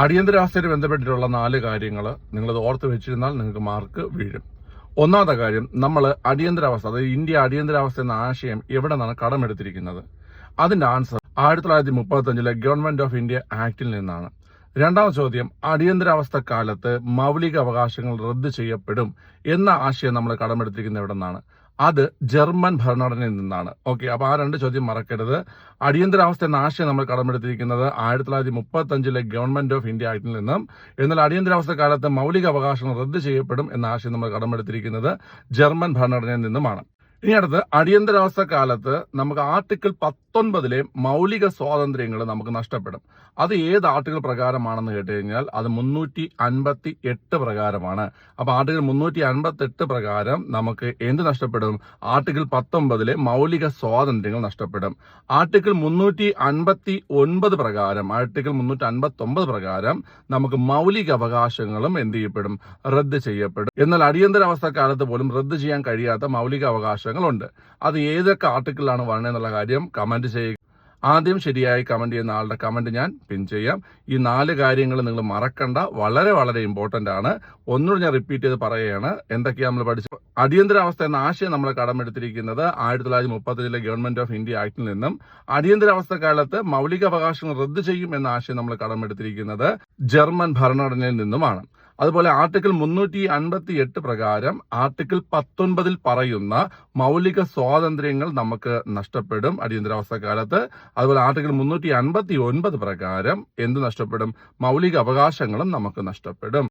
അടിയന്തരാവസ്ഥയിൽ ബന്ധപ്പെട്ടിട്ടുള്ള നാല് കാര്യങ്ങൾ നിങ്ങളത് ഓർത്ത് വെച്ചിരുന്നാൽ നിങ്ങൾക്ക് മാർക്ക് വീഴും. ഒന്നാമത്തെ കാര്യം നമ്മൾ അടിയന്തരാവസ്ഥ അതായത് ഇന്ത്യ അടിയന്തരാവസ്ഥ എന്ന ആശയം എവിടെ നിന്നാണ് കടമെടുത്തിരിക്കുന്നത്? അതിന്റെ ആൻസർ ആയിരത്തി തൊള്ളായിരത്തി മുപ്പത്തഞ്ചിലെ ഗവൺമെന്റ് ഓഫ് ഇന്ത്യ ആക്ടിൽ നിന്നാണ്. രണ്ടാമത്തെ ചോദ്യം അടിയന്തരാവസ്ഥ കാലത്ത് മൗലിക അവകാശങ്ങൾ റദ്ദ് ചെയ്യപ്പെടും എന്ന ആശയം നമ്മൾ കടമെടുത്തിരിക്കുന്നത് എവിടെ നിന്നാണ് അത് ജർമ്മൻ ഭരണഘടനയിൽ നിന്നാണ്. ഓക്കെ അപ്പൊ ആ രണ്ട് ചോദ്യം മറക്കരുത്. അടിയന്തരാവസ്ഥ എന്ന ആശയം നമ്മൾ കടമെടുത്തിരിക്കുന്നത് ആയിരത്തി തൊള്ളായിരത്തി മുപ്പത്തി അഞ്ചിലെ ഗവൺമെന്റ് ഓഫ് ഇന്ത്യ ആക്ടിൽ നിന്നും. എന്നാൽ അടിയന്തരാവസ്ഥ കാലത്ത് മൗലിക അവകാശങ്ങൾ റദ്ദ് ചെയ്യപ്പെടും എന്ന ആശയം നമ്മൾ കടമെടുത്തിരിക്കുന്നത് ജർമ്മൻ ഭരണഘടനയിൽ നിന്നുമാണ്. ഇനി അടുത്ത് അടിയന്തരാവസ്ഥ കാലത്ത് നമുക്ക് ആർട്ടിക്കിൾ പത്തൊൻപതിലെ മൗലിക സ്വാതന്ത്ര്യങ്ങൾ നമുക്ക് നഷ്ടപ്പെടും. അത് ഏത് ആർട്ടിക്കിൾ പ്രകാരമാണെന്ന് കേട്ട് കഴിഞ്ഞാൽ അത് മുന്നൂറ്റി അൻപത്തി എട്ട് പ്രകാരമാണ്. അപ്പൊ ആർട്ടിക്കിൾ മുന്നൂറ്റി അൻപത്തി എട്ട് പ്രകാരം നമുക്ക് എന്ത് നഷ്ടപ്പെടും? ആർട്ടിക്കിൾ പത്തൊമ്പതിലെ മൗലിക സ്വാതന്ത്ര്യങ്ങൾ നഷ്ടപ്പെടും. ആർട്ടിക്കിൾ മുന്നൂറ്റി അൻപത്തി ഒൻപത് പ്രകാരം ആർട്ടിക്കിൾ മുന്നൂറ്റി അൻപത്തി ഒമ്പത് പ്രകാരം നമുക്ക് മൗലിക അവകാശങ്ങളും എന്ത് ചെയ്യപ്പെടും? റദ്ദ് ചെയ്യപ്പെടും. എന്നാൽ അടിയന്തരാവസ്ഥ കാലത്ത് പോലും റദ്ദ് ചെയ്യാൻ കഴിയാത്ത മൗലിക അവകാശങ്ങളുണ്ട് അത് ഏതൊക്കെ ആർട്ടിക്കിളാണ് എന്നുള്ള കാര്യം കമന്റ് ചെയ്യുക. ആദ്യം ശരിയായി കമന്റ് ചെയ്യുന്ന ആളുടെ കമന്റ് ഞാൻ പിൻ ചെയ്യാം. ഈ നാല് കാര്യങ്ങൾ നിങ്ങൾ മറക്കണ്ട. വളരെ വളരെ ഇമ്പോർട്ടന്റ് ആണ്. ഒന്നുകൂടി ഞാൻ റിപ്പീറ്റ് ചെയ്ത് പറയുകയാണ്. എന്തൊക്കെയാണ് നമ്മൾ പഠിച്ചത് അടിയന്തരാവസ്ഥ എന്ന ആശയം നമ്മൾ കടമെടുത്തിരിക്കുന്നത് ആയിരത്തി തൊള്ളായിരത്തി ഗവൺമെന്റ് ഓഫ് ഇന്ത്യ ആക്ടിൽ നിന്നും അടിയന്തരാവസ്ഥ കാലത്ത് മൗലിക അവകാശങ്ങൾ റദ്ദ് ചെയ്യും എന്ന ആശയം നമ്മൾ കടമെടുത്തിരിക്കുന്നത് ജർമ്മൻ ഭരണഘടനയിൽ നിന്നുമാണ്. അതുപോലെ ആർട്ടിക്കിൾ മുന്നൂറ്റി അൻപത്തി എട്ട് പ്രകാരം ആർട്ടിക്കിൾ പത്തൊൻപതിൽ പറയുന്ന മൗലിക സ്വാതന്ത്ര്യങ്ങൾ നമുക്ക് നഷ്ടപ്പെടും അടിയന്തരാവസ്ഥ കാലത്ത്. അതുപോലെ ആർട്ടിക്കിൾ മുന്നൂറ്റി അൻപത്തി ഒൻപത് പ്രകാരം എന്ത് നഷ്ടപ്പെടും? മൗലിക അവകാശങ്ങളും നമുക്ക് നഷ്ടപ്പെടും.